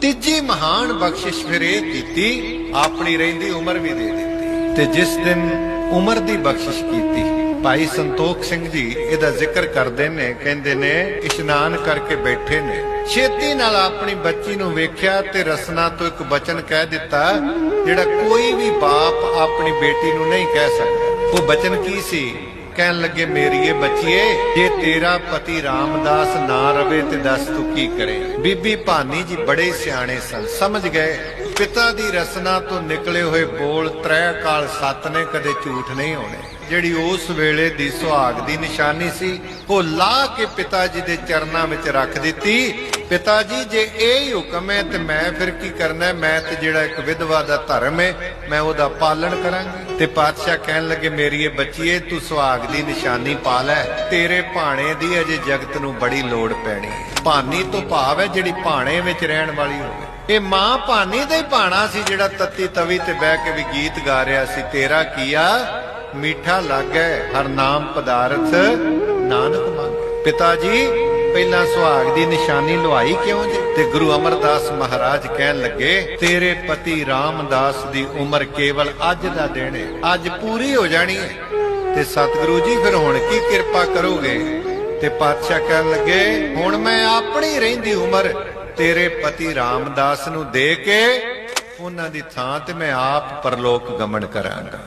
ਤੀਜੀ ਮਹਾਨ ਬਖਸ਼ਿਸ਼ ਫਿਰ ਇਹ ਕੀਤੀ, ਆਪਣੀ ਰਹਿੰਦੀ ਉਮਰ ਵੀ ਦੇ ਦਿੱਤੀ। ਤੇ ਜਿਸ ਦਿਨ ਉਮਰ ਦੀ ਬਖਸ਼ਿਸ਼ ਕੀਤੀ, ਭਾਈ ਸੰਤੋਖ ਸਿੰਘ ਜੀ ਇਹਦਾ ਜ਼ਿਕਰ ਕਰਦੇ ਨੇ, ਕਹਿੰਦੇ ਨੇ, ਇਸ਼ਨਾਨ ਕਰਕੇ ਬੈਠੇ ਨੇ। ਛੇਤੀ ਨਾਲ ਆਪਣੀ ਬੱਚੀ ਨੂੰ ਵੇਖਿਆ ਤੇ ਰਸਨਾ ਤੋਂ ਇੱਕ ਬਚਨ ਕਹਿ ਦਿੱਤਾ, ਜਿਹੜਾ ਕੋਈ ਵੀ ਬਾਪ ਆਪਣੀ ਬੇਟੀ ਨੂੰ ਨਹੀਂ ਕਹਿ ਸਕਦਾ। ਉਹ ਬਚਨ ਕੀ ਸੀ? ਕਹਿਣ ਲੱਗੇ, ਮੇਰੀਏ ਬੱਚੀਏ, ਜੇ ਤੇਰਾ ਪਤੀ ਰਾਮਦਾਸ ਨਾ ਰਵੇ ਤੇ ਦੱਸ ਤੂੰ ਕੀ ਕਰੇ? ਬੀਬੀ ਭਾਨੀ ਜੀ ਬੜੇ ਸਿਆਣੇ ਸਨ। ਸਮਝ ਗਏ, ਪਿਤਾ ਦੀ ਰਸਨਾ ਤੋਂ ਨਿਕਲੇ ਹੋਏ ਬੋਲ ਤ੍ਰੈ ਕਾਲ ਸੱਤ ਨੇ ਕਦੇ ਝੂਠ ਨਹੀਂ ਹੋਣੇ ਜਿਹੜੀ ਉਸ ਵੇਲੇ ਦੀ ਸੁਹਾਗ ਦੀ ਨਿਸ਼ਾਨੀ ਸੀ, ਉਹ ਲਾ ਕੇ ਪਿਤਾ ਜੀ ਦੇ ਚਰਨਾਂ ਵਿੱਚ ਰੱਖ ਦਿੱਤੀ। ਪਿਤਾ ਜੀ, ਜੇ ਇਹ ਹੀ ਹੁਕਮ ਹੈ, ਤੇ ਮੈਂ ਫਿਰ ਕੀ ਕਰਨਾ ਮੈਂ ਤੇ ਜਿਹੜਾ ਇੱਕ ਵਿਧਵਾ ਦਾ ਧਰਮ ਹੈ, ਮੈਂ ਉਹਦਾ ਪਾਲਣ ਕਰਾਂਗੀ। ਤੇ ਪਾਤਸ਼ਾਹ ਕਹਿਣ ਲੱਗੇ, ਮੇਰੀ ਇਹ ਬੱਚੀਏ ਤੂੰ ਸੁਹਾਗ ਦੀ ਨਿਸ਼ਾਨੀ ਪਾ ਲੈ। ਤੇਰੇ ਭਾਣੇ ਦੀ ਅਜੇ ਜਗਤ ਨੂੰ ਬੜੀ ਲੋੜ ਪੈਣੀ ਭਾਨੀ ਤੋਂ ਭਾਵ ਹੈ, ਜਿਹੜੀ ਭਾਣੇ ਵਿੱਚ ਰਹਿਣ ਵਾਲੀ ਹੋਵੇ। ਇਹ ਮਾਂ ਭਾਨੀ ਦਾ ਹੀ ਭਾਣਾ ਸੀ, ਜਿਹੜਾ ਤੱਤੀ ਤਵੀ ਤੇ ਬਹਿ ਕੇ ਵੀ ਗੀਤ ਗਾ ਰਿਹਾ ਸੀ, ਤੇਰਾ ਕੀਆ ਮਿੱਠਾ ਲੱਗੈ ਹਰ ਨਾਮ ਪਦਾਰਥ ਨਾਨਕ ਮੰਗ। ਪਿਤਾ ਜੀ ਪਹਿਲਾਂ ਸੁਹਾਗ ਦੀ ਨਿਸ਼ਾਨੀ ਲੁਹਾਈ ਕਿਉਂ ਜੀ? ਤੇ ਗੁਰੂ ਅਮਰਦਾਸ ਮਹਾਰਾਜ ਕਹਿਣ ਲੱਗੇ, ਤੇਰੇ ਪਤੀ ਰਾਮਦਾਸ ਦੀ ਉਮਰ ਕੇਵਲ ਅੱਜ ਦਾ ਦਿਨ ਹੈ ਅੱਜ ਪੂਰੀ ਹੋ ਜਾਣੀ ਹੈ ਤੇ ਸਤਿਗੁਰੂ ਜੀ ਫਿਰ ਹੁਣ ਕੀ ਕਿਰਪਾ ਕਰੋਗੇ? ਤੇ ਪਾਤਸ਼ਾਹ ਕਹਿਣ ਲੱਗੇ, ਹੁਣ ਮੈਂ ਆਪਣੀ ਰਹਿੰਦੀ ਉਮਰ ਤੇਰੇ ਪਤੀ ਰਾਮਦਾਸ ਨੂੰ ਦੇ ਕੇ ਉਹਨਾਂ ਦੀ ਥਾਂ ਤੇ ਮੈਂ ਆਪ ਪਰਲੋਕ ਗਮਨ ਕਰਾਂਗਾ।